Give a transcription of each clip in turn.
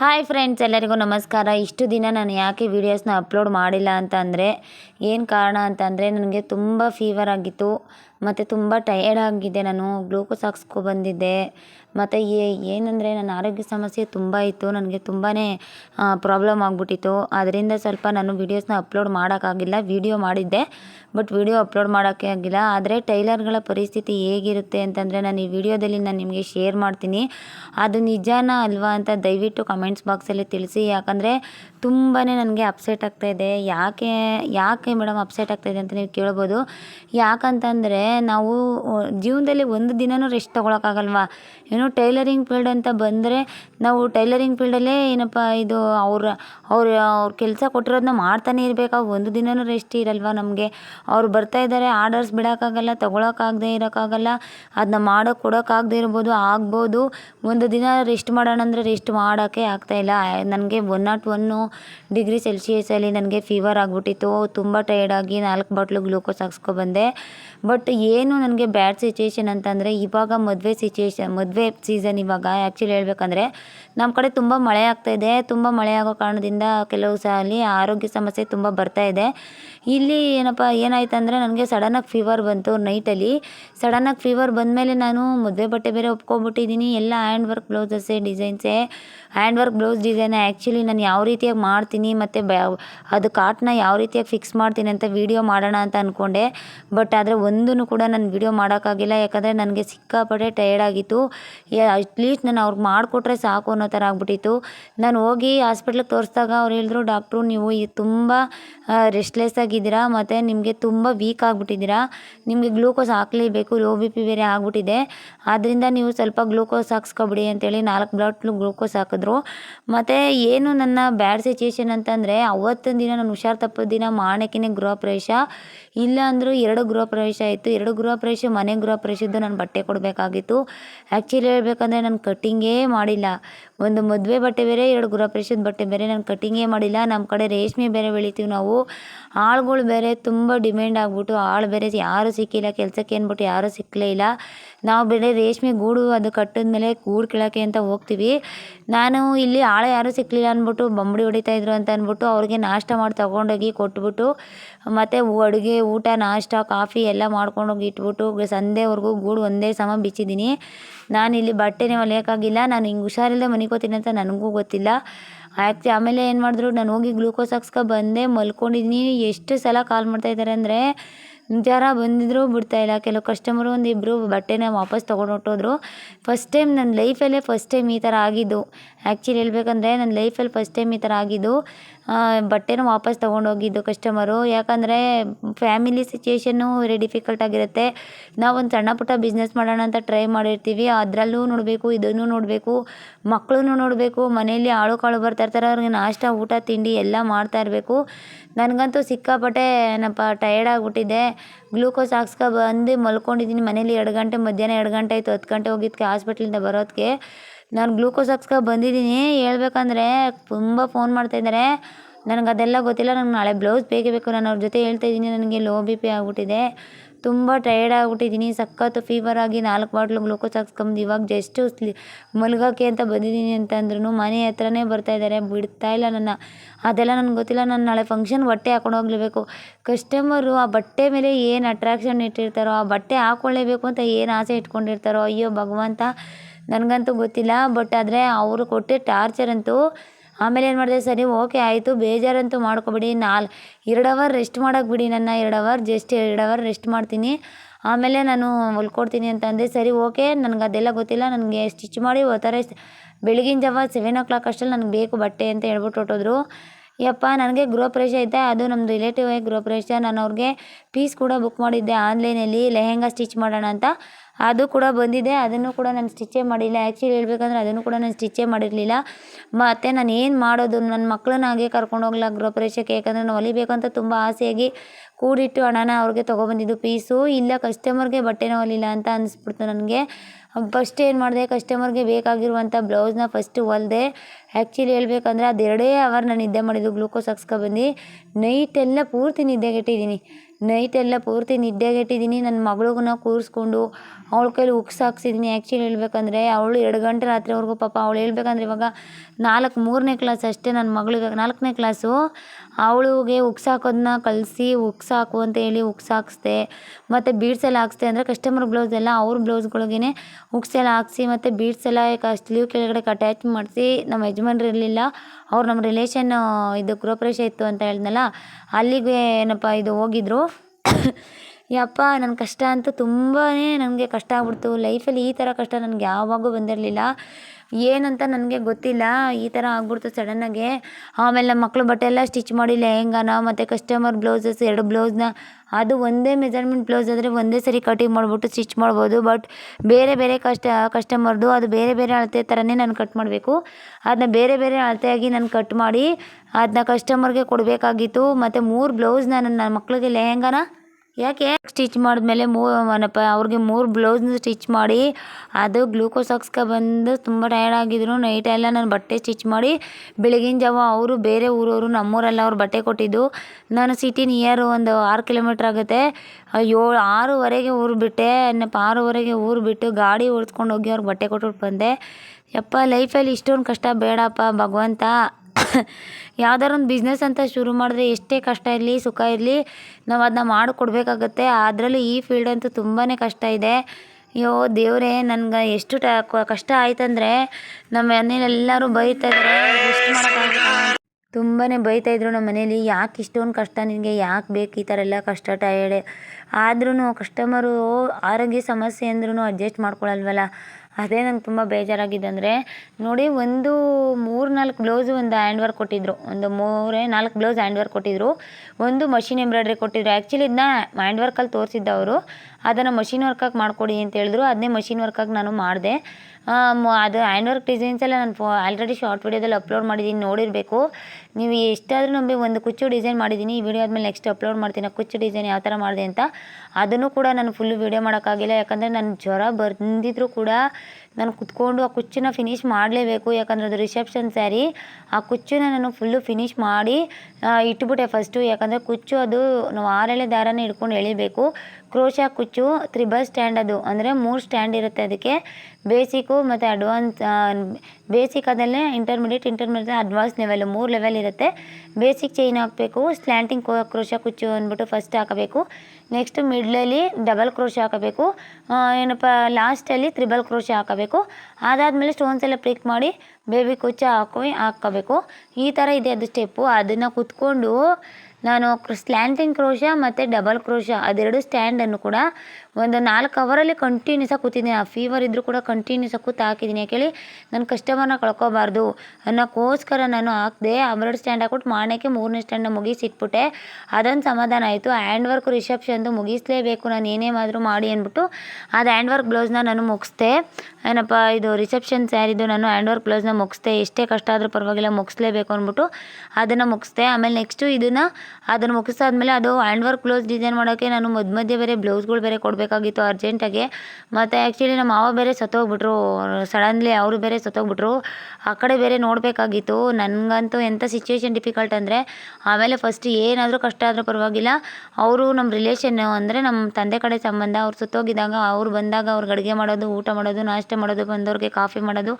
Hi friends, ಎಲ್ಲರಿಗೂ ನಮಸ್ಕಾರ. ಇಷ್ಟು ದಿನ ನಾನು ಯಾಕೆ ವೀಡಿಯೋಸ್ನ ಅಪ್ಲೋಡ್ ಮಾಡಿಲ್ಲ ಅಂತ ಏನು ಕಾರಣ ಅಂತಂದರೆ, ನನಗೆ ತುಂಬ ಫೀವರ್ ಆಗಿತ್ತು. ಮತ್ತು ತುಂಬ ಟಯರ್ಡ್ ಆಗಿದ್ದೆ. ನಾನು ಗ್ಲೂಕೋಸ್ ಹಾಕ್ಸ್ಕೊ ಬಂದಿದ್ದೆ. ಮತ್ತು ಏನಂದರೆ ನನ್ನ ಆರೋಗ್ಯ ಸಮಸ್ಯೆ ತುಂಬ ಇತ್ತು. ನನಗೆ ತುಂಬಾ ಪ್ರಾಬ್ಲಮ್ ಆಗಿಬಿಟ್ಟಿತ್ತು. ಅದರಿಂದ ಸ್ವಲ್ಪ ನಾನು ವೀಡಿಯೋಸ್ನ ಅಪ್ಲೋಡ್ ಮಾಡೋಕ್ಕಾಗಿಲ್ಲ ವೀಡಿಯೋ ಮಾಡಿದ್ದೆ ಬಟ್ ವೀಡಿಯೋ ಅಪ್ಲೋಡ್ ಮಾಡೋಕ್ಕೆ ಆಗಿಲ್ಲ. ಆದರೆ ಟೈಲರ್ಗಳ ಪರಿಸ್ಥಿತಿ ಹೇಗಿರುತ್ತೆ ಅಂತಂದರೆ ನಾನು ಈ ವಿಡಿಯೋದಲ್ಲಿ ನಾನು ನಿಮಗೆ ಶೇರ್ ಮಾಡ್ತೀನಿ. ಅದು ನಿಜಾನ ಅಲ್ವಾ ಅಂತ ದಯವಿಟ್ಟು ಕಮೆಂಟ್ಸ್ ಬಾಕ್ಸಲ್ಲಿ ತಿಳಿಸಿ. ಯಾಕಂದರೆ ತುಂಬಾ ನನಗೆ ಅಪ್ಸೆಟ್ ಇದೆ. ಯಾಕೆ ಯಾಕೆ ಮೇಡಮ್ ಅಪ್ಸೆಟ್ ಇದೆ ಅಂತ ನೀವು ಕೇಳ್ಬೋದು. ಯಾಕಂತಂದರೆ ನಾವು, ಜೀವನದಲ್ಲಿ ಒಂದು ದಿನವೂ ರೆಸ್ಟ್ ತೊಗೊಳಕ್ಕಾಗಲ್ವಾ ಏನು ಟೈಲರಿಂಗ್ ಫೀಲ್ಡ್ ಅಂತ ಬಂದರೆ ನಾವು ಟೈಲರಿಂಗ್ ಫೀಲ್ಡಲ್ಲೇ ಏನಪ್ಪ ಇದು ಅವ್ರ ಅವ್ರ ಅವ್ರ ಕೆಲಸ ಕೊಟ್ಟಿರೋದನ್ನ ಮಾಡ್ತಾನೆ ಇರಬೇಕಾ. ಒಂದು ದಿನವೂ ರೆಸ್ಟ್ ಇರಲ್ವಾ ನಮಗೆ? ಅವ್ರು ಬರ್ತಾ ಇದ್ದಾರೆ ಆರ್ಡರ್ಸ್ ಬಿಡೋಕ್ಕಾಗಲ್ಲ ತೊಗೊಳಕ್ಕಾಗದೇ ಇರೋಕ್ಕಾಗಲ್ಲ ಅದನ್ನ ಮಾಡೋಕೆ ಕೊಡೋಕ್ಕಾಗದೇ ಇರ್ಬೋದು, ಆಗ್ಬೋದು. ಒಂದು ದಿನ ರೆಸ್ಟ್ ಮಾಡೋಣ ಅಂದರೆ ರೆಸ್ಟ್ ಮಾಡೋಕ್ಕೆ ಆಗ್ತಾಯಿಲ್ಲ ನನಗೆ ಒನ್ ನಾಟ್ ಒನ್ನು ಡಿಗ್ರಿ ಸೆಲ್ಸಿಯಸಲ್ಲಿ ನನಗೆ ಫೀವರ್ ಆಗಿಬಿಟ್ಟಿತ್ತು. ತುಂಬ ಟಯರ್ಡಾಗಿ ನಾಲ್ಕು ಬಾಟ್ಲು ಗ್ಲೂಕೋಸ್ ಹಾಕ್ಸ್ಕೊಬಂದೆ ಬಟ್ ಏನು ನನಗೆ ಬ್ಯಾಡ್ ಸಿಚುಯೇಷನ್ ಅಂತಂದರೆ ಇವಾಗ ಮದುವೆ ಸಿಚುಯೇಷನ್ ಮದುವೆ ಸೀಸನ್ ಇವಾಗ. ಆ್ಯಕ್ಚುಲಿ ಹೇಳ್ಬೇಕಂದ್ರೆ ನಮ್ಮ ಕಡೆ ತುಂಬ ಮಳೆ ಆಗ್ತಾಯಿದೆ ತುಂಬ ಮಳೆ ಆಗೋ ಕಾರಣದಿಂದ ಕೆಲವು ಸಲ ಆರೋಗ್ಯ ಸಮಸ್ಯೆ ತುಂಬ ಬರ್ತಾ ಇದೆ. ಇಲ್ಲಿ ಏನಪ್ಪ, ಏನಾಯ್ತು ಅಂದರೆ ನನಗೆ ಸಡನ್ನಾಗಿ ಫೀವರ್ ಬಂತು ನೈಟಲ್ಲಿ ಸಡನ್ನಾಗಿ ಫೀವರ್ ಬಂದಮೇಲೆ ನಾನು ಮದುವೆ ಬಟ್ಟೆ ಬೇರೆ ಒಪ್ಕೊಂಡ್ಬಿಟ್ಟಿದ್ದೀನಿ ಎಲ್ಲ ಹ್ಯಾಂಡ್ ವರ್ಕ್ ಬ್ಲೌಸಸ್ಸೇ ಡಿಸೈನ್ಸೇ hand work blouse design actually ನಾನು ಯಾವ ರೀತಿಯಾಗಿ ಮಾಡ್ತೀನಿ ಮತ್ತು ಬ್ಯಾ, ಅದು ಕಾಟನ್ನ ಯಾವ ರೀತಿಯಾಗಿ ಫಿಕ್ಸ್ ಮಾಡ್ತೀನಿ ಅಂತ ವೀಡಿಯೋ ಮಾಡೋಣ ಅಂತ ಅಂದ್ಕೊಂಡೆ ಬಟ್ ಆದರೆ ಒಂದೂ ಕೂಡ ನಾನು ವೀಡಿಯೋ ಮಾಡೋಕ್ಕಾಗಿಲ್ಲ. ಯಾಕಂದರೆ ನನಗೆ ಸಿಕ್ಕಾಪಟ್ಟೆ ಟಯರ್ಡ್ ಆಗಿತ್ತು. ಅಟ್ಲೀಸ್ಟ್ ನಾನು ಅವ್ರಿಗೆ ಮಾಡಿಕೊಟ್ರೆ ಸಾಕು ಅನ್ನೋ ಥರ ಆಗಿಬಿಟ್ಟಿತ್ತು. ನಾನು ಹೋಗಿ ಹಾಸ್ಪಿಟ್ಲಿಗೆ ತೋರಿಸಿದಾಗ ಅವ್ರು ಹೇಳಿದ್ರು, ಡಾಕ್ಟ್ರು, ನೀವು ತುಂಬ ರೆಸ್ಟ್ಲೆಸ್ ಆಗಿದ್ದೀರಾ ಮತ್ತು ನಿಮಗೆ ತುಂಬ ವೀಕ್ ಆಗಿಬಿಟ್ಟಿದ್ದೀರಾ. ನಿಮಗೆ ಗ್ಲೂಕೋಸ್ ಹಾಕಲೇಬೇಕು ಲೋ ಬಿ ಪಿ ಬೇರೆ ಆಗಿಬಿಟ್ಟಿದೆ. ಆದ್ದರಿಂದ ನೀವು ಸ್ವಲ್ಪ ಗ್ಲೂಕೋಸ್ ಹಾಕ್ಸ್ಕೊಬಿಡಿ ಅಂತೇಳಿ ನಾಲ್ಕು ಬ್ಲಾಟ್ಲು ಗ್ಲೂಕೋಸ್ ಹಾಕಿದ್ರು. ಮತ್ತು ಏನು ನನ್ನ ಬ್ಯಾಡ್ ಸಿಚುಯೇಷನ್ ಅಂತಂದರೆ, ಅವತ್ತಿನ ದಿನ ನಾನು ಹುಷಾರು ತಪ್ಪಿದ ದಿನ ಮಾರನೇಕಿನೇ ಗೃಹ ಪ್ರವೇಶ. ಇಲ್ಲ ಎರಡು ಗೃಹ ಪ್ರವೇಶ ಆಯಿತು. ಎರಡು ಗೃಹ ಪ್ರವೇಶ, ಮನೆ ಗೃಹ ಪ್ರವೇಶದ್ದು ನಾನು ಬಟ್ಟೆ ಕೊಡಬೇಕಾಗಿತ್ತು. ಆ್ಯಕ್ಚುಲಿ ಹೇಳ್ಬೇಕಂದ್ರೆ ನಾನು ಕಟ್ಟಿಂಗೇ ಮಾಡಿಲ್ಲ. ಒಂದು ಮದುವೆ ಬಟ್ಟೆ ಬೇರೆ, ಎರಡು ಗೃಹ ಪ್ರವೇಶದ ಬಟ್ಟೆ ಬೇರೆ, ನಾನು ಕಟ್ಟಿಂಗೇ ಮಾಡಿಲ್ಲ. ನಮ್ಮ ಕಡೆ ರೇಷ್ಮೆ ಬೇರೆ ಬೆಳಿತೀವಿ ನಾವು. ಆಳುಗಳು ಬೇರೆ ತುಂಬ ಡಿಮ್ಯಾಂಡ್ ಆಗ್ಬಿಟ್ಟು, ಆಳು ಬೇರೆ ಯಾರೂ ಸಿಕ್ಕಿಲ್ಲ, ಕೆಲಸಕ್ಕೆ ಅಂದ್ಬಿಟ್ಟು ಯಾರೂ ಸಿಕ್ಕಲೇ ಇಲ್ಲ. ನಾವು ಬೇರೆ ರೇಷ್ಮೆ ಗೂಡು ಅದು ಕಟ್ಟಿದ್ಮೇಲೆ ಗೂಡು ಕೀಳೋಕ್ಕೆ ಅಂತ ಹೋಗ್ತೀವಿ. ನಾನು ಇಲ್ಲಿ ಆಳ ಯಾರೂ ಸಿಕ್ಕಲಿಲ್ಲ ಅಂದ್ಬಿಟ್ಟು ಬಂಬಡಿ ಹೊಡಿತಾಯಿದ್ರು ಅಂತ ಅಂದ್ಬಿಟ್ಟು ಅವ್ರಿಗೆ ನಾಷ್ಟ ಮಾಡಿ ತಗೊಂಡೋಗಿ ಕೊಟ್ಬಿಟ್ಟು, ಮತ್ತು ಅಡುಗೆ, ಊಟ, ನಾಷ್ಟ, ಕಾಫಿ ಎಲ್ಲ ಮಾಡ್ಕೊಂಡೋಗಿ ಇಟ್ಬಿಟ್ಟು ಸಂಜೆವರೆಗೂ ಗೂಡು ಒಂದೇ ಸಮ ಬಿಚ್ಚಿದ್ದೀನಿ. ನಾನು ಇಲ್ಲಿ ಬಟ್ಟೆನೇ ಹೊಲಿಯೋಕ್ಕಾಗಿಲ್ಲ, ನಾನು ಹಿಂಗೆ ಹುಷಾರಿಲ್ಲದೆ ಮನಿಕೋತೀನಿ ಅಂತ ನನಗೂ ಗೊತ್ತಿಲ್ಲ. ಆ್ಯಕ್ಚು ಆಮೇಲೆ ಏನು ಮಾಡಿದ್ರು, ನಾನು ಹೋಗಿ ಗ್ಲೂಕೋಸ್ ಹಾಕ್ಸ್ಕೊ ಬಂದೆ, ಮಲ್ಕೊಂಡಿದ್ದೀನಿ. ಎಷ್ಟು ಸಲ ಕಾಲ್ ಮಾಡ್ತಾಯಿದ್ದಾರೆ ಅಂದರೆ ಜ್ವರ ಬಂದಿದ್ದರೂ ಬಿಡ್ತಾಯಿಲ್ಲ ಕೆಲವು ಕಸ್ಟಮರು ಒಂದು ಇಬ್ಬರು ಬಟ್ಟೆನ ವಾಪಸ್ ತೊಗೊಂಡು ಹೊರ್ಟೋದ್ರು ಫಸ್ಟ್ ಟೈಮ್ ನನ್ನ ಲೈಫಲ್ಲೇ ಫಸ್ಟ್ ಟೈಮ್ ಈ ಥರ ಆಗಿದ್ದು. ಆ್ಯಕ್ಚುಲಿ ಹೇಳ್ಬೇಕಂದ್ರೆ ನನ್ನ ಲೈಫಲ್ಲಿ ಫಸ್ಟ್ ಟೈಮ್ ಈ ಥರ ಆಗಿದ್ದು. ಬಟ್ಟೆನ ವಾಪಸ್ ತೊಗೊಂಡೋಗಿದ್ದು ಕಸ್ಟಮರು ಯಾಕಂದರೆ ಫ್ಯಾಮಿಲಿ ಸಿಚುಯೇಷನ್ನು ವೆರಿ ಡಿಫಿಕಲ್ಟ್ ಆಗಿರುತ್ತೆ. ನಾವೊಂದು ಸಣ್ಣ ಪುಟ್ಟ ಬಿಸ್ನೆಸ್ ಮಾಡೋಣ ಅಂತ ಟ್ರೈ ಮಾಡಿರ್ತೀವಿ. ಅದರಲ್ಲೂ ನೋಡಬೇಕು, ಇದನ್ನು ನೋಡಬೇಕು ಮಕ್ಕಳನ್ನು ನೋಡಬೇಕು, ಮನೆಯಲ್ಲಿ ಆಳು ಕಾಳು ಬರ್ತಾ ಇರ್ತಾರೆ, ಅವ್ರಿಗೆ ನಾಷ್ಟ, ಊಟ, ತಿಂಡಿ ಎಲ್ಲ ಮಾಡ್ತಾ ಇರಬೇಕು. ನನಗಂತೂ ಸಿಕ್ಕಾಪಟ್ಟೆ ಏನಪ್ಪ ಟಯರ್ಡ್ ಆಗಿಬಿಟ್ಟಿದೆ ಗ್ಲೂಕೋಸ್ ಹಾಕ್ಸ್ಕೊ ಬಂದು ಮಲ್ಕೊಂಡಿದ್ದೀನಿ ಮನೇಲಿ ಎರಡು ಗಂಟೆ, ಮಧ್ಯಾಹ್ನ ಎರಡು ಗಂಟೆ ಆಯಿತು, ಹತ್ತು ಗಂಟೆ ಹೋಗಿದ್ದಕ್ಕೆ ಹಾಸ್ಪಿಟ್ಲಿಂದ ಬರೋದಕ್ಕೆ. ನಾನು ಗ್ಲೂಕೋಸ್ ಹಾಕ್ಸ್ಕೊ ಬಂದಿದ್ದೀನಿ. ಹೇಳ್ಬೇಕಂದ್ರೆ ತುಂಬ ಫೋನ್ ಮಾಡ್ತಾಯಿದ್ದಾರೆ ನನಗೆ ಅದೆಲ್ಲ ಗೊತ್ತಿಲ್ಲ, ನಂಗೆ ನಾಳೆ ಬ್ಲೌಸ್ ಬೇಕೇ ಬೇಕು. ನಾನು ಅವ್ರ ಜೊತೆ ಹೇಳ್ತಾ ಇದ್ದೀನಿ, ನನಗೆ ಲೋ ಬಿ ಪಿ ಆಗ್ಬಿಟ್ಟಿದೆ. ತುಂಬ ಟಯರ್ಡ್ ಆಗಿಬಿಟ್ಟಿದ್ದೀನಿ ಸಖತ್ತು ಫೀವರ್ ಆಗಿ ನಾಲ್ಕು ಬಾಟ್ಲು ಗ್ಲೂಕೋಸ್ ಹಾಕ್ಸ್ಕೊಂಡು ಇವಾಗ ಜಸ್ಟು ಸ್ಲಿ ಮಲಗೋಕ್ಕೆ ಅಂತ ಬಂದಿದ್ದೀನಿ ಅಂತಂದ್ರೂ ಮನೆ ಹತ್ರನೇ ಬರ್ತಾ ಇದ್ದಾರೆ ಬಿಡ್ತಾ ಇಲ್ಲ ನನ್ನ. ಅದೆಲ್ಲ ನನಗೆ ಗೊತ್ತಿಲ್ಲ. ನಾನು ನಾಳೆ ಫಂಕ್ಷನ್ ಬಟ್ಟೆ ಹಾಕೊಂಡು ಹೋಗ್ಲೇಬೇಕು. ಕಸ್ಟಮರು ಆ ಬಟ್ಟೆ ಮೇಲೆ ಏನು ಅಟ್ರಾಕ್ಷನ್ ಇಟ್ಟಿರ್ತಾರೋ, ಆ ಬಟ್ಟೆ ಹಾಕ್ಕೊಳ್ಳೇಬೇಕು ಅಂತ ಏನು ಆಸೆ ಇಟ್ಕೊಂಡಿರ್ತಾರೋ, ಅಯ್ಯೋ ಭಗವಂತ, ನನಗಂತೂ ಗೊತ್ತಿಲ್ಲ. ಬಟ್ ಆದರೆ ಅವರು ಕೊಟ್ಟಿದ್ದ ಟಾರ್ಚರ್ ಅಂತೂ ಆಮೇಲೆ ಏನು ಮಾಡಿದೆ, ಸರಿ, ಓಕೆ, ಆಯಿತು, ಬೇಜಾರಂತೂ ಮಾಡ್ಕೊಬೇಡಿ, ನಾಲ್, ಎರಡು ಅವರ್ ರೆಸ್ಟ್ ಮಾಡೋಕೆ ಬಿಡಿ ನನ್ನ ಎರಡು ಅವರ್ ಜಸ್ಟ್ ಎರಡು ಅವರ್ ರೆಸ್ಟ್ ಮಾಡ್ತೀನಿ. ಆಮೇಲೆ ನಾನು ಹೊಲ್ಕೊಡ್ತೀನಿ ಅಂತ ಅಂದೆ, ಸರಿ, ಓಕೆ, ನನಗೆ ಅದೆಲ್ಲ ಗೊತ್ತಿಲ್ಲ, ನನಗೆ ಸ್ಟಿಚ್ ಮಾಡಿ ಹೋಗ್ತಾರೆ ಬೆಳಗಿನ ಜಾವ ಸೆವೆನ್ ಓ ಕ್ಲಾಕ್ ಅಷ್ಟರಲ್ಲಿ ನನಗೆ ಬೇಕು ಬಟ್ಟೆ ಅಂತ ಹೇಳ್ಬಿಟ್ಟು ಹೊಟ್ಟೋದ್ರು ಯಪ್ಪ, ನನಗೆ ಗೃಹ ಪ್ರವೇಶ ಐತೆ, ಅದು ನಮ್ಮ ರಿಲೇಟಿವ್ ಗೃಹ ಪ್ರವೇಶ ನಾನು ಅವ್ರಿಗೆ ಪೀಸ್ ಕೂಡ ಬುಕ್ ಮಾಡಿದ್ದೆ ಆನ್ಲೈನಲ್ಲಿ, ಲೆಹೆಂಗಾ ಸ್ಟಿಚ್ ಮಾಡೋಣ ಅಂತ. ಅದು ಕೂಡ ಬಂದಿದೆ, ಅದನ್ನು ಕೂಡ ನಾನು ಸ್ಟಿಚ್ಚೇ ಮಾಡಿಲ್ಲ. ಆ್ಯಕ್ಚುಲಿ ಹೇಳ್ಬೇಕಂದ್ರೆ ಅದನ್ನು ಕೂಡ ನಾನು ಸ್ಟಿಚ್ಚೇ ಮಾಡಿರಲಿಲ್ಲ. ಮತ್ತು ನಾನು ಏನು ಮಾಡೋದು ನನ್ನ ಮಕ್ಕಳನ್ನ ಹಾಗೆ ಕರ್ಕೊಂಡು ಹೋಗ್ಲಾ ಗೃಹ ಪ್ರವೇಶಕ್ಕೆ ಯಾಕಂದರೆ ನಾನು ಹೊಲಿಬೇಕಂತ ತುಂಬ ಆಸೆಯಾಗಿ ಕೂಡಿಟ್ಟು ಹಣನ ಅವ್ರಿಗೆ ತೊಗೊಬಂದಿದ್ದು ಪೀಸು. ಇಲ್ಲ ಕಸ್ಟಮರ್ಗೆ ಬಟ್ಟೆನ ಹೊಲಿಲ್ಲ ಅಂತ ಅನಿಸ್ಬಿಡ್ತು ನನಗೆ. ಫಸ್ಟ್ ಏನು ಮಾಡಿದೆ ಕಸ್ಟಮರ್ಗೆ ಬೇಕಾಗಿರುವಂಥ ಬ್ಲೌಸ್ನ ಫಸ್ಟ್ ಹೊಲ್ದೆ. ಆ್ಯಕ್ಚುಲಿ ಹೇಳ್ಬೇಕಂದ್ರೆ ಅದೆರಡೇ ಅವರ್ ನಾನು ನಿದ್ದೆ ಮಾಡಿದ್ದು ಗ್ಲೂಕೋಸ್ ಹಾಕ್ಸ್ಕೊಬಂದು ನೈಟೆಲ್ಲ ಪೂರ್ತಿ ನಿದ್ದೆಗೆಟ್ಟಿದ್ದೀನಿ. ನೈಟ್ ಎಲ್ಲ ಪೂರ್ತಿ ನಿದ್ದೆಗೆಟ್ಟಿದ್ದೀನಿ ನನ್ನ ಮಗಳಿಗೂ ಕೂರಿಸ್ಕೊಂಡು ಅವಳ ಕೈಲಿ ಉಕ್ಸ್ ಹಾಕ್ಸಿದ್ದೀನಿ ಆ್ಯಕ್ಚುಲಿ ಹೇಳ್ಬೇಕಂದ್ರೆ ಅವಳು ಎರಡು ಗಂಟೆ ರಾತ್ರಿವರೆಗೂ ಪಾಪ ಅವಳು ಹೇಳ್ಬೇಕಂದ್ರೆ ಇವಾಗ ನಾಲ್ಕು ಮೂರನೇ ಕ್ಲಾಸ್ ಅಷ್ಟೇ ನನ್ನ ಮಗಳು ಇವಾಗ ನಾಲ್ಕನೇ ಕ್ಲಾಸು ಅವಳಿಗೆ ಉಕ್ಸ್ ಹಾಕೋದನ್ನ ಕಲಿಸಿ ಉಕ್ಸಾಕು ಅಂತ ಹೇಳಿ ಉಕ್ಸ್ ಹಾಕ್ಸ್ದೆ ಮತ್ತು ಬೀಡ್ಸ್ ಎಲ್ಲ ಹಾಕ್ಸ್ದೆ ಅಂದರೆ ಕಸ್ಟಮರ್ ಬ್ಲೌಸ್ ಎಲ್ಲ ಅವ್ರ ಬ್ಲೌಸ್ಗಳಿಗೇ ಉಕ್ಸ್ ಎಲ್ಲ ಹಾಕ್ಸಿ ಮತ್ತು ಬೀಡ್ಸ್ ಎಲ್ಲ ಸ್ಲೀವ್ ಕೆಳಗಡೆ ಅಟ್ಯಾಚ್ ಮಾಡಿಸಿ ನಮ್ಮ ಯಜಮಾನ್ರು ಇರಲಿಲ್ಲ, ಅವ್ರು ನಮ್ಮ ರಿಲೇಷನ್ ಇದು ಗೃಹಪ್ರವೇಶ ಇತ್ತು ಅಂತ ಹೇಳಿದ್ನಲ್ಲ, ಅಲ್ಲಿಗೆ ಏನಪ್ಪ ಇದು ಹೋಗಿದ್ರು. ಯಪ್ಪ ನನ್ನ ಕಷ್ಟ ಅಂತೂ ತುಂಬಾ ನನಗೆ ಕಷ್ಟ ಆಗ್ಬಿಡ್ತು. ಲೈಫಲ್ಲಿ ಈ ಥರ ಕಷ್ಟ ನನಗೆ ಯಾವಾಗೂ ಬಂದಿರಲಿಲ್ಲ. ಏನಂತ ನನಗೆ ಗೊತ್ತಿಲ್ಲ. ಈ ಥರ ಆಗ್ಬಿಡ್ತು ಸಡನ್ನಾಗೆ ಆಮೇಲೆ ನಮ್ಮ ಮಕ್ಳು ಬಟ್ಟೆ ಎಲ್ಲ ಸ್ಟಿಚ್ ಮಾಡಿ ಲೆಹೆಂಗಾನ, ಮತ್ತು ಕಸ್ಟಮರ್ ಬ್ಲೌಸಸ್ ಎರಡು ಬ್ಲೌಸ್ನ ಅದು ಒಂದೇ ಮೆಜರ್ಮೆಂಟ್ ಬ್ಲೌಸ್ ಆದರೆ ಒಂದೇ ಸರಿ ಕಟಿಂಗ್ ಮಾಡಿಬಿಟ್ಟು ಸ್ಟಿಚ್ ಮಾಡ್ಬೋದು. ಬಟ್ ಬೇರೆ ಬೇರೆ ಕಷ್ಟ ಕಸ್ಟಮರ್ದು ಅದು ಬೇರೆ ಬೇರೆ ಅಳತೆ ಥರನೇ ನಾನು ಕಟ್ ಮಾಡಬೇಕು. ಅದನ್ನ ಬೇರೆ ಬೇರೆ ಅಳತೆಯಾಗಿ ನಾನು ಕಟ್ ಮಾಡಿ ಅದನ್ನ ಕಸ್ಟಮರ್ಗೆ ಕೊಡಬೇಕಾಗಿತ್ತು. ಮತ್ತು ಮೂರು ಬ್ಲೌಸ್ನ ನನ್ನ ಮಕ್ಕಳಿಗೆ ಲೆಹೆಂಗಾನ ಯಾಕೆ? ಸ್ಟಿಚ್ ಮಾಡಿದ್ಮೇಲೆ ಮೂ ಏನಪ್ಪ, ಅವ್ರಿಗೆ ಮೂರು ಬ್ಲೌಸ್ನ ಸ್ಟಿಚ್ ಮಾಡಿ, ಅದು ಗ್ಲೂಕೋಸ್ ಹಾಕ್ಸ್ಕೊ ಬಂದು ತುಂಬ ಟಯರ್ಡ್ ಆಗಿದ್ರು. ನೈಟೆಲ್ಲ ನಾನು ಬಟ್ಟೆ ಸ್ಟಿಚ್ ಮಾಡಿ, ಬೆಳಗಿನ ಜಾವ ಅವರು ಬೇರೆ ಊರವರು, ನಮ್ಮೂರೆಲ್ಲ ಅವ್ರು ಬಟ್ಟೆ ಕೊಟ್ಟಿದ್ದು. ನಾನು ಸಿಟಿ ನಿಯರು ಒಂದು ಆರು ಕಿಲೋಮೀಟ್ರ್ ಆಗುತ್ತೆ. ಏಳು ಆರೂವರೆಗೆ ಊರು ಬಿಟ್ಟೆ. ಏನಪ್ಪ, ಆರೂವರೆಗೆ ಊರು ಬಿಟ್ಟು ಗಾಡಿ ಓಡಿಸ್ಕೊಂಡು ಹೋಗಿ ಅವ್ರಿಗೆ ಬಟ್ಟೆ ಕೊಟ್ಬಿಟ್ಟು ಬಂದೆ. ಯಪ್ಪ ಲೈಫಲ್ಲಿ ಇಷ್ಟೊಂದು ಕಷ್ಟ ಬೇಡಪ್ಪ ಭಗವಂತ. ಯಾವ್ದಾರು ಒಂದು ಬಿಸ್ನೆಸ್ ಅಂತ ಶುರು ಮಾಡಿದ್ರೆ ಎಷ್ಟೇ ಕಷ್ಟ ಇರಲಿ, ಸುಖ ಇರಲಿ, ನಾವು ಅದನ್ನ ಮಾಡಿಕೊಡ್ಬೇಕಾಗತ್ತೆ. ಅದರಲ್ಲೂ ಈ ಫೀಲ್ಡ್ ಅಂತೂ ತುಂಬಾ ಕಷ್ಟ ಇದೆ. ಅಯ್ಯೋ, ದೇವರೇ, ನನ್ಗೆ ಎಷ್ಟು ಟ ಕಷ್ಟ ಆಯ್ತಂದರೆ ನಮ್ಮ ಮನೇಲೆಲ್ಲರೂ ಬೈತಾ ಇದ್ದಾರೆ ತುಂಬಾ ಬೈತಾಯಿದ್ರು ನಮ್ಮ ಮನೇಲಿ. ಯಾಕೆ ಇಷ್ಟೊಂದು ಕಷ್ಟ ನಿನಗೆ? ಯಾಕೆ ಬೇಕು ಈ ಥರ ಎಲ್ಲ ಕಷ್ಟ ಟಯರ್ಡೆ ಆದ್ರೂ ಕಸ್ಟಮರು ಆರೋಗ್ಯ ಸಮಸ್ಯೆ ಅಂದ್ರೂ ಅಡ್ಜಸ್ಟ್ ಮಾಡ್ಕೊಳಲ್ವಲ್ಲ? ಅದೇ ನಂಗೆ ತುಂಬ ಬೇಜಾರಾಗಿದೆ ಅಂದರೆ ನೋಡಿ ಒಂದು ಮೂರು ನಾಲ್ಕು ಬ್ಲೌಸು ಒಂದು ಹ್ಯಾಂಡ್ ವರ್ಕ್ ಕೊಟ್ಟಿದ್ದರು ಒಂದು ಮೂರೇ ನಾಲ್ಕು ಬ್ಲೌಸ್ ಹ್ಯಾಂಡ್ ವರ್ಕ್ ಕೊಟ್ಟಿದ್ದರು ಒಂದು ಮಷಿನ್ ಎಂಬ್ರಾಯ್ಡ್ರಿ ಕೊಟ್ಟಿದ್ರು. ಆ್ಯಕ್ಚುಲಿ ಇದನ್ನ ಹ್ಯಾಂಡ್ ವರ್ಕಲ್ಲಿ ತೋರಿಸಿದ್ದು ಅವರು ಅದನ್ನು ಮಷಿನ್ ವರ್ಕಾಗಿ ಮಾಡಿಕೊಡಿ ಅಂತ ಹೇಳಿದ್ರು. ಅದನ್ನೇ ಮಷಿನ್ ವರ್ಕಾಗಿ ನಾನು ಮಾಡಿದೆ. ಅದು ಹ್ಯಾಂಡ್ ವರ್ಕ್ ಡಿಸೈನ್ಸ್ ಎಲ್ಲ ನಾನು ಫೋ ಆಲ್ರೆಡಿ ಶಾರ್ಟ್ ವೀಡಿಯೋದಲ್ಲಿ ಅಪ್ಲೋಡ್ ಮಾಡಿದ್ದೀನಿ, ನೋಡಿರಬೇಕು. ನೀವು ಎಷ್ಟಾದರೂ ನಂಬಿ ಒಂದು ಕುಚ್ಚು ಡಿಸೈನ್ ಮಾಡಿದ್ದೀನಿ, ಈ ವಿಡಿಯೋ ಆದಮೇಲೆ ನೆಕ್ಸ್ಟ್ ಅಪ್ಲೋಡ್ ಮಾಡ್ತೀನಿ ಕುಚ್ಚು ಡಿಸೈನ್ ಯಾವ ಥರ ಮಾಡಿದೆ ಅಂತ. ಅದನ್ನು ಕೂಡ ನಾನು ಫುಲ್ ವೀಡಿಯೋ ಮಾಡೋಕ್ಕಾಗಿಲ್ಲ, ಯಾಕಂದರೆ ನಾನು ಜ್ವರ ಬಂದಿದ್ದರೂ ಕೂಡ ನಾನು ಕುತ್ಕೊಂಡು ಆ ಕುಚ್ಚನ್ನ ಫಿನಿಶ್ ಮಾಡಲೇಬೇಕು. ಯಾಕಂದರೆ ಅದು ರಿಸೆಪ್ಷನ್ ಸ್ಯಾರಿ ಆ ಕುಚ್ಚನ್ನ ನಾನು ಫುಲ್ಲು ಫಿನಿಶ್ ಮಾಡಿ ಇಟ್ಬಿಟ್ಟೆ ಫಸ್ಟು ಯಾಕಂದರೆ ಕುಚ್ಚು ಅದು ನಾವು ಆರಳೆ ದಾರನೇ ಹಿಡ್ಕೊಂಡು ಎಳಿಬೇಕು. ಕ್ರೋಶ ಕುಚ್ಚು ತ್ರಿಬಲ್ ಸ್ಟ್ಯಾಂಡ್ ಅದು. ಅಂದರೆ ಮೂರು ಸ್ಟ್ಯಾಂಡ್ ಇರುತ್ತೆ ಅದಕ್ಕೆ. ಬೇಸಿಕ್ಕು ಮತ್ತು ಅಡ್ವಾನ್ಸ್ ಬೇಸಿಕ್ ಅದಲ್ಲೇ ಇಂಟರ್ಮೀಡಿಯೇಟ್ ಇಂಟರ್ಮೀಡಿಯೇಟ್ ಅಡ್ವಾನ್ಸ್ ಲೆವೆಲ್ ಮೂರು ಲೆವೆಲ್ ಇರುತ್ತೆ. ಬೇಸಿಕ್ ಚೈನ್ ಹಾಕಬೇಕು. ಸ್ಲ್ಯಾಂಟಿಂಗ್ ಕ್ರೋಶಾ ಕುಚ್ಚು ಅಂದ್ಬಿಟ್ಟು ಫಸ್ಟ್ ಹಾಕಬೇಕು. ನೆಕ್ಸ್ಟ್ ಮಿಡ್ಲಲ್ಲಿ ಡಬಲ್ ಕ್ರೋಶ ಹಾಕಬೇಕು. ಏನಪ್ಪ ಲಾಸ್ಟಲ್ಲಿ ತ್ರಿಬಲ್ ಕ್ರೋಶ ಹಾಕಬೇಕು. ಅದಾದಮೇಲೆ ಸ್ಟೋನ್ಸ್ ಎಲ್ಲ ಪ್ರಿಕ್ ಮಾಡಿ ಬೇಬಿ ಕುಚ್ಚ ಹಾಕಿ ಹಾಕ್ಕೋಬೇಕು ಈ ಥರ ಇದೆ ಅದು ಸ್ಟೆಪ್ಪು ಅದನ್ನು ಕುತ್ಕೊಂಡು ನಾನು ಸ್ಲ್ಯಾಂಟಿಂಗ್ ಕ್ರೋಶ ಮತ್ತು ಡಬಲ್ ಕ್ರೋಶ ಅದೆರಡು ಸ್ಟ್ಯಾಂಡನ್ನು ಕೂಡ ಒಂದು ನಾಲ್ಕು ಅವರಲ್ಲಿ ಕಂಟಿನ್ಯೂಸ್ ಆಗಿ ಕೂತಿದ್ದೀನಿ. ಆ ಫೀವರ್ ಇದ್ದರೂ ಕೂಡ ಕಂಟಿನ್ಯೂಸ್ ಆಗಿ ಕೂತು ಹಾಕಿದ್ದೀನಿ. ಯಾಕೇಳಿ ನನ್ನ ಕಸ್ಟಮರ್ನ ಕಳ್ಕೊಬಾರ್ದು ಅನ್ನೋಕ್ಕೋಸ್ಕರ ನಾನು ಹಾಕಿದೆ ಅವೆರಡು ಸ್ಟ್ಯಾಂಡ್ ಹಾಕ್ಬಿಟ್ಟು ಮಾಡೋಕ್ಕೆ ಮೂರನೇ ಸ್ಟ್ಯಾಂಡ್ನ ಮುಗಿಸಿಟ್ಬಿಟ್ಟೆ ಅದೊಂದು ಸಮಾಧಾನ ಆಯಿತು. ಹ್ಯಾಂಡ್ ವರ್ಕ್ ರಿಸೆಪ್ಷನ್ದು ಮುಗಿಸಲೇಬೇಕು. ನಾನು ಏನೇ ಆದರೂ ಮಾಡಿ ಅಂದ್ಬಿಟ್ಟು ಅದು ಹ್ಯಾಂಡ್ ವರ್ಕ್ ಬ್ಲೌಸ್ನ ನಾನು ಮುಗಿಸ್ದೆ. ಏನಪ್ಪ, ಇದು ರಿಸೆಪ್ಷನ್ ಸ್ಯಾರಿದು ನಾನು ಹ್ಯಾಂಡ್ ವರ್ಕ್ ಬ್ಲೌಸ್ನ ಮುಗಿಸ್ದೆ. ಎಷ್ಟೇ ಕಷ್ಟ ಆದರೂ ಪರವಾಗಿಲ್ಲ, ಮುಗಿಸ್ಲೇಬೇಕು ಅಂದ್ಬಿಟ್ಟು ಅದನ್ನು ಮುಗಿಸ್ದೆ. ಆಮೇಲೆ ನೆಕ್ಸ್ಟು ಇದನ್ನು ಅದನ್ನು ಮುಗಿಸಾದ್ಮೇಲೆ ಅದು ಹ್ಯಾಂಡ್ ವರ್ಕ್ ಬ್ಲೌಸ್ ಡಿಸೈನ್ ಮಾಡೋಕ್ಕೆ ನಾನು ಮಧ್ಯ ಮಧ್ಯೆ ಬೇರೆ ಬ್ಲೌಸ್ಗಳು ಬೇರೆ ಕೊಡಬೇಕಾಗಿತ್ತು ಅರ್ಜೆಂಟಾಗಿ. ಮತ್ತು ಆ್ಯಕ್ಚುಲಿ ನಮ್ಮ ಮಾವ ಬೇರೆ ಸತ್ತೋಗ್ಬಿಟ್ರು. ಸಡನ್ಲಿ ಅವರು ಬೇರೆ ಸತ್ತೋಗ್ಬಿಟ್ರು. ಆ ಕಡೆ ಬೇರೆ ನೋಡಬೇಕಾಗಿತ್ತು. ನನಗಂತೂ ಎಂಥ ಸಿಚುವೇಶನ್ ಡಿಫಿಕಲ್ಟ್ ಅಂದರೆ, ಆಮೇಲೆ ಫಸ್ಟ್ ಏನಾದರೂ ಕಷ್ಟ ಆದರೂ ಪರವಾಗಿಲ್ಲ. ಅವರು ನಮ್ಮ ರಿಲೇಷನ್ನು ಅಂದರೆ ನಮ್ಮ ತಂದೆ ಕಡೆ ಸಂಬಂಧ, ಅವ್ರು ಸತ್ತೋಗಿದ್ದಾಗ ಅವ್ರು ಬಂದಾಗ ಅವ್ರಿಗೆ ಅಡುಗೆ ಮಾಡೋದು, ಊಟ ಮಾಡೋದು, ನಾಷ್ಟ ಮಾಡೋದು, ಬಂದವ್ರಿಗೆ ಕಾಫಿ ಮಾಡೋದು,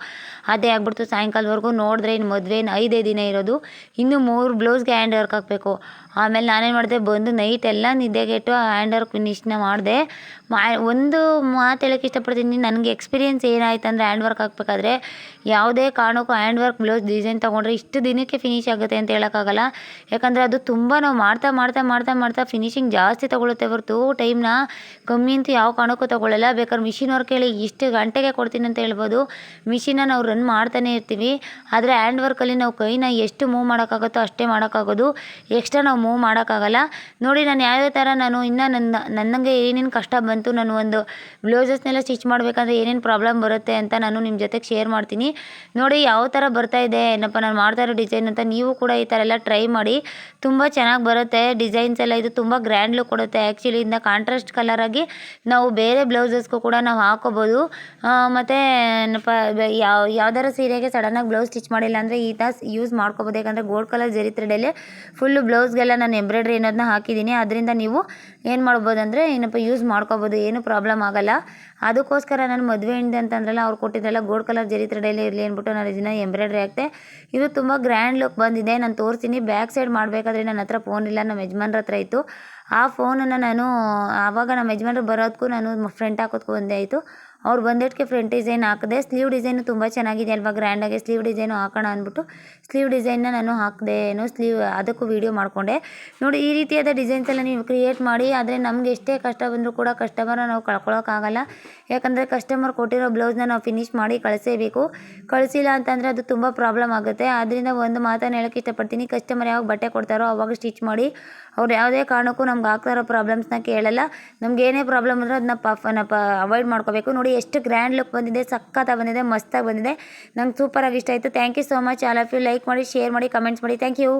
ಅದೇ ಆಗ್ಬಿಡ್ತು. ಸಾಯಂಕಾಲವರೆಗೂ ನೋಡಿದ್ರೆ ಇನ್ನು ಮದುವೆ ಐದೇ ದಿನ ಇರೋದು. ಇನ್ನು ಮೂರು ಬ್ಲೌಸ್ಗೆ ಹ್ಯಾಂಡ್ ವರ್ಕ್ ಹಾಕಬೇಕು. ಆಮೇಲೆ ನಾನೇನು ಮಾಡಿದೆ, ಬಂದು ನೈಟ್ ಎಲ್ಲ ನಿದ್ದೆಗೆಟ್ಟು ಹ್ಯಾಂಡ್ ವರ್ಕ್ ಫಿನಿಷ್ನ ಮಾಡಿದೆ. ಮಾ, ಒಂದು ಮಾತು ಹೇಳೋಕ್ಕೆ ಇಷ್ಟಪಡ್ತೀನಿ, ನನಗೆ ಎಕ್ಸ್ಪೀರಿಯೆನ್ಸ್ ಏನಾಯ್ತು ಅಂದರೆ ಹ್ಯಾಂಡ್ ವರ್ಕ್ ಹಾಕ್ಬೇಕಾದ್ರೆ ಯಾವುದೇ ಕಾರಣಕ್ಕೂ ಹ್ಯಾಂಡ್ ವರ್ಕ್ ಬ್ಲೌಸ್ ಡಿಸೈನ್ ತೊಗೊಂಡ್ರೆ ಇಷ್ಟು ದಿನಕ್ಕೆ ಫಿನಿಶ್ ಆಗುತ್ತೆ ಅಂತ ಹೇಳೋಕ್ಕಾಗಲ್ಲ. ಯಾಕಂದರೆ ಅದು ತುಂಬ ನಾವು ಮಾಡ್ತಾ ಮಾಡ್ತಾ ಮಾಡ್ತಾ ಮಾಡ್ತಾ ಫಿನಿಶಿಂಗ್ ಜಾಸ್ತಿ ತೊಗೊಳುತ್ತೆ ಹೊರತು ಟೈಮ್ನ ಕಮ್ಮಿ ಅಂತ ಯಾವ ಕಾರಣಕ್ಕೂ ತೊಗೊಳ್ಳಲ್ಲ ಬೇಕಾದ್ರೆ ಮಿಷಿನ್ ವರ್ಕ್ ಹೇಳಿ ಇಷ್ಟು ಗಂಟೆಗೆ ಕೊಡ್ತೀನಿ ಅಂತ ಹೇಳ್ಬೋದು. ಮಿಷಿನ ನಾವು ರನ್ ಮಾಡ್ತಾನೆ ಇರ್ತೀವಿ. ಆದರೆ ಹ್ಯಾಂಡ್ ವರ್ಕಲ್ಲಿ ನಾವು ಕೈನ ಎಷ್ಟು ಮೂವ್ ಮಾಡೋಕ್ಕಾಗುತ್ತೋ ಅಷ್ಟೇ ಮಾಡೋಕ್ಕಾಗೋದು. ಎಕ್ಸ್ಟ್ರಾ ನಾವು ಮೂವ್ ಮಾಡೋಕ್ಕಾಗಲ್ಲ. ನೋಡಿ, ನಾನು ಯಾವ್ಯಾವ ಥರ ನಾನು ಇನ್ನೂ ನನ್ನ ನನಗೆ ಏನೇನು ಕಷ್ಟ ಬಂತು ಅಂತೂ ನಾನು ಒಂದು ಬ್ಲೌಸಸ್ನೆಲ್ಲ ಸ್ಟಿಚ್ ಮಾಡಬೇಕಂದ್ರೆ ಏನೇನು ಪ್ರಾಬ್ಲಮ್ ಬರುತ್ತೆ ಅಂತ ನಾನು ನಿಮ್ಮ ಜೊತೆಗೆ ಶೇರ್ ಮಾಡ್ತೀನಿ. ನೋಡಿ ಯಾವ ಥರ ಬರ್ತಾ ಇದೆ, ಏನಪ್ಪ ನಾನು ಮಾಡ್ತಾ ಇರೋ ಡಿಸೈನ್ ಅಂತ ನೀವು ಕೂಡ ಈ ಥರ ಎಲ್ಲ ಟ್ರೈ ಮಾಡಿ. ತುಂಬ ಚೆನ್ನಾಗಿ ಬರುತ್ತೆ ಡಿಸೈನ್ಸ್ ಎಲ್ಲ ಇದು ತುಂಬ ಗ್ರ್ಯಾಂಡ್ ಲುಕ್ ಕೊಡುತ್ತೆ. ಆ್ಯಕ್ಚುಲಿ ಇಂದ ಕಾಂಟ್ರಾಸ್ಟ್ ಕಲರ್ ಆಗಿ ನಾವು ಬೇರೆ ಬ್ಲೌಸಸ್ಗೂ ಕೂಡ ನಾವು ಹಾಕೋಬೋದು. ಮತ್ತು ಏನಪ್ಪ ಯಾವ, ಯಾವ್ದಾರ ಸೀರೆಗೆ ಸಡನ್ನಾಗಿ ಬ್ಲೌಸ್ ಸ್ಟಿಚ್ ಮಾಡಿಲ್ಲ ಅಂದರೆ ಈ ಥರ ಯೂಸ್ ಮಾಡ್ಕೋಬೋದು. ಯಾಕಂದರೆ ಗೋಲ್ಡ್ ಕಲರ್ ಜರಿ ಥ್ರೆಡಲ್ಲೇ ಫುಲ್ಲು ಬ್ಲೌಸ್ಗೆಲ್ಲ ನಾನು ಎಂಬ್ರಾಯ್ಡ್ರಿ ಅನ್ನೋದನ್ನ ಹಾಕಿದ್ದೀನಿ. ಅದರಿಂದ ನೀವು ಏನು ಮಾಡ್ಬೋದು ಅಂದರೆ ಏನಪ್ಪ ಯೂಸ್ ಮಾಡ್ಕೋಬೋದು. ಏನು ಪ್ರಾಬ್ಲಮ್ ಆಗಲ್ಲ. ಅದಕ್ಕೋಸ್ಕರ ನಾನು ಮದುವೆ ಹಿಂದೆ ಅಂತಂದ್ರಲ್ಲ, ಅವ್ರು ಕೊಟ್ಟಿದ್ರಲ್ಲ ಗೋಲ್ಡ್ ಕಲರ್ ಜರಿ ಥ್ರೆಡಲ್ಲೇ ಇರಲಿ ಅಂದ್ಬಿಟ್ಟು ನಾನು ಇದನ್ನ ಎಂಬ್ರಾಯ್ಡ್ರಿ ಹಾಕ್ತೆ ಇದು ತುಂಬ ಗ್ರ್ಯಾಂಡ್ ಲುಕ್ ಬಂದಿದೆ. ನಾನು ತೋರಿಸ್ತೀನಿ. ಬ್ಯಾಕ್ ಸೈಡ್ ಮಾಡಬೇಕಾದ್ರೆ ನನ್ನ ಹತ್ರ ಫೋನ್ ಇಲ್ಲ. ನಮ್ಮ ಯಜಮಾನ್ರ ಹತ್ರ ಇತ್ತು. ಆ ಫೋನನ್ನು ನಾನು, ಆವಾಗ ನಮ್ಮ ಯಜಮಾನ್ರು ಬರೋದಕ್ಕೂ ನಾನು ಫ್ರಂಟ್ ಹಾಕೋದಕ್ಕೂ ಒಂದೇ ಆಯಿತು. ಅವ್ರು ಬಂದಿಟ್ಟಿಗೆ ಫ್ರಂಟ್ ಡಿಸೈನ್ ಹಾಕಿದೆ ಸ್ಲೀವ್ ಡಿಸೈನು ತುಂಬ ಚೆನ್ನಾಗಿದೆ ಅಲ್ವಾ? ಗ್ರ್ಯಾಂಡಾಗಿ ಸ್ಲೀವ್ ಡಿಸೈನು ಹಾಕೋಣ ಅಂದ್ಬಿಟ್ಟು ಸ್ಲೀವ್ ಡಿಸೈನ್ನ ನಾನು ಹಾಕಿದೆ ಏನು ಸ್ಲೀವ್ ಅದಕ್ಕೂ ವೀಡಿಯೋ ಮಾಡಿಕೊಂಡೆ. ನೋಡಿ, ಈ ರೀತಿಯಾದ ಡಿಸೈನ್ಸ್ ಎಲ್ಲ ನೀವು ಕ್ರಿಯೇಟ್ ಮಾಡಿ, ಆದರೆ ನಮ್ಗೆ ಎಷ್ಟೇ ಕಷ್ಟ ಬಂದರೂ ಕೂಡ ಕಸ್ಟಮರ್ನ ನಾವು ಕಳ್ಕೊಳ್ಳೋಕ್ಕಾಗಲ್ಲ ಯಾಕಂದರೆ ಕಸ್ಟಮರ್ ಕೊಟ್ಟಿರೋ ಬ್ಲೌಸ್ನ ನಾವು ಫಿನಿಶ್ ಮಾಡಿ ಕಳಿಸೇಬೇಕು. ಕಳಿಸಿಲ್ಲ ಅಂತಂದರೆ ಅದು ತುಂಬ ಪ್ರಾಬ್ಲಮ್ ಆಗುತ್ತೆ. ಆದ್ದರಿಂದ ಒಂದು ಮಾತನ್ನು ಹೇಳೋಕೆ ಇಷ್ಟಪಡ್ತೀನಿ. ಕಸ್ಟಮರ್ ಯಾವಾಗ ಬಟ್ಟೆ ಕೊಡ್ತಾರೋ ಅವಾಗ ಸ್ಟಿಚ್ ಮಾಡಿ, ಅವ್ರು ಯಾವುದೇ ಕಾರಣಕ್ಕೂ ನಮ್ಗೆ ಆಗ್ತಾ ಇರೋ ಪ್ರಾಬ್ಲಮ್ಸ್ನ ಕೇಳಲ್ಲ. ನಮ್ಗೆ ಏನೇ ಪ್ರಾಬ್ಲಮ್ ಅಂದರೆ ಅದನ್ನ ಪ ಅವಾಯ್ಡ್ ಮಾಡ್ಕೋಬೇಕು. ನೋಡಿ ಎಷ್ಟು ಗ್ರ್ಯಾಂಡ್ ಲುಕ್ ಬಂದಿದೆ, ಸಖತ್ತಾಗಿ ಬಂದಿದೆ, ಮಸ್ತಾಗಿ ಬಂದಿದೆ. ನಂಗೆ ಸೂಪರಾಗಿ ಇಷ್ಟ ಆಯಿತು. Thank you so much all of you like ಮಾಡಿ ಶೇರ್ ಮಾಡಿ ಕಮೆಂಟ್ಸ್ ಮಾಡಿ. Thank you